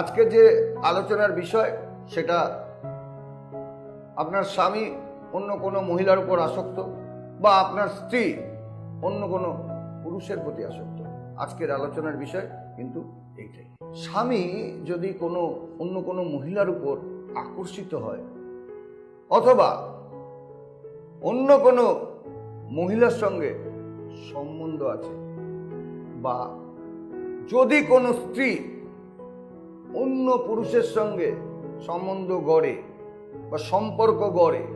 আজকে যে আলোচনার বিষয়, সেটা আপনার স্বামী অন্য কোনো মহিলার উপর আসক্ত বা আপনার স্ত্রী অন্য কোনো পুরুষের প্রতি আসক্ত। আজকের আলোচনার বিষয় কিন্তু এইটাই। স্বামী যদি কোনো, অন্য কোনো মহিলার উপর আকর্ষিত হয়, অথবা অন্য কোনো মহিলার সঙ্গে সম্বন্ধ আছে, বা যদি কোনো স্ত্রী অন্য পুরুষের সঙ্গে সম্বন্ধ গড়ে বা সম্পর্ক গড়ে,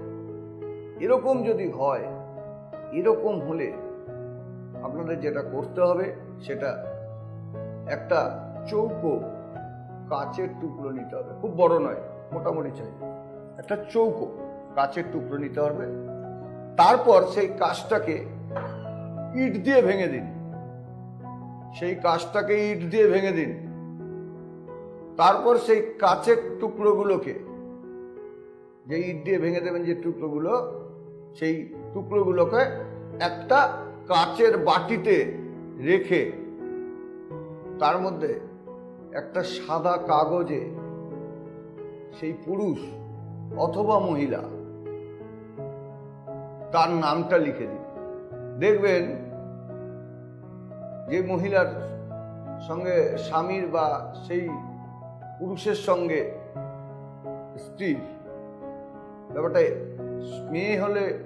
এরকম যদি হয়, এরকম হলে আপনাদের যেটা করতে হবে সেটা একটা চৌকো কাচের টুকরো নিতে হবে। খুব বড় নয়, মোটামুটি চাই। একটা চৌকো কাচের টুকরো নিতে হবে। তারপর সেই কাজটাকে ইট দিয়ে ভেঙে দিন। সেই কাজটাকে ইট দিয়ে ভেঙে দিন। তারপর সেই কাচের টুকরোগুলোকে, যে ইট দিয়ে ভেঙে দেবেন যে টুকরোগুলো, সেই টুকরোগুলোকে একটা কাচের বাটিতে রেখে, তার মধ্যে একটা সাদা কাগজে সেই পুরুষ অথবা মহিলা তার নামটা লিখে দিন। দেখবেন যে মহিলার সঙ্গে স্বামীর বা সেই পুরুষের সঙ্গে স্ত্রীর ব্যাপারটা মেয়ে হলে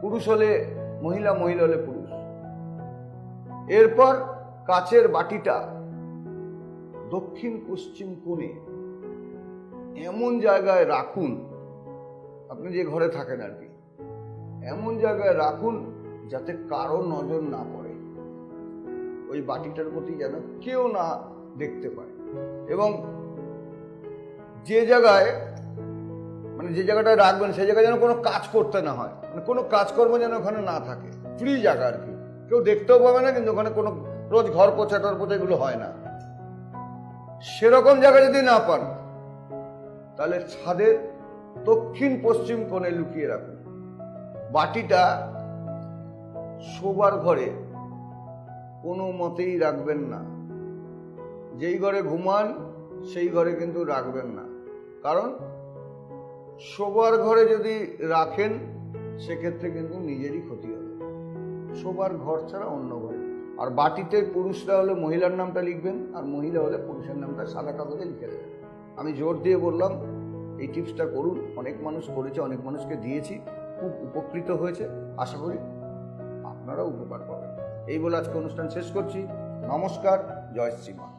পুরুষ হলে মহিলা মহিলা হলে পুরুষ। এরপর কাচের বাটিটা দক্ষিণ পশ্চিম কোণে এমন জায়গায় রাখুন, আপনি যে ঘরে থাকেন আর কি, এমন জায়গায় রাখুন যাতে কারও নজর না পড়ে। ওই বাটিটার প্রতি যেন কেউ না দেখতে পায়। এবং যে জায়গায় মানে যে জায়গাটায় রাখবেন, সেই জায়গায় যেন কোনো কাজ করতে না হয়। মানে কোনো কাজকর্ম যেন ওখানে না থাকে। ফ্রি জায়গা আর কি। কেউ দেখতেও পাবে না, কিন্তু ওখানে কোনো রোজ ঘর পোছা টর পোছা এগুলো হয় না। সেরকম জায়গা যদি না পান, তাহলে ছাদের দক্ষিণ পশ্চিম কোণে লুকিয়ে রাখুন। বাটিটা শোবার ঘরে কোনো মতেই রাখবেন না। যেই ঘরে ঘুমান, সেই ঘরে কিন্তু রাখবেন না। কারণ শোবার ঘরে যদি রাখেন, সেক্ষেত্রে কিন্তু নিজেরই ক্ষতি হবে। শোবার ঘর ছাড়া অন্য ঘরে। আর বাটিতে পুরুষরা হলে মহিলার নামটা লিখবেন, আর মহিলা হলে পুরুষের নামটা সাদা কাগজে লিখে দেবেন। আমি জোর দিয়ে বললাম, এই টিপসটা করুন। অনেক মানুষ করেছে, অনেক মানুষকে দিয়েছি। খুব উপকৃত হয়েছে। আশা করি আপনারাও উপকার পাবেন। এই বলে আজকে অনুষ্ঠান শেষ করছি। নমস্কার, জয় শ্রীমা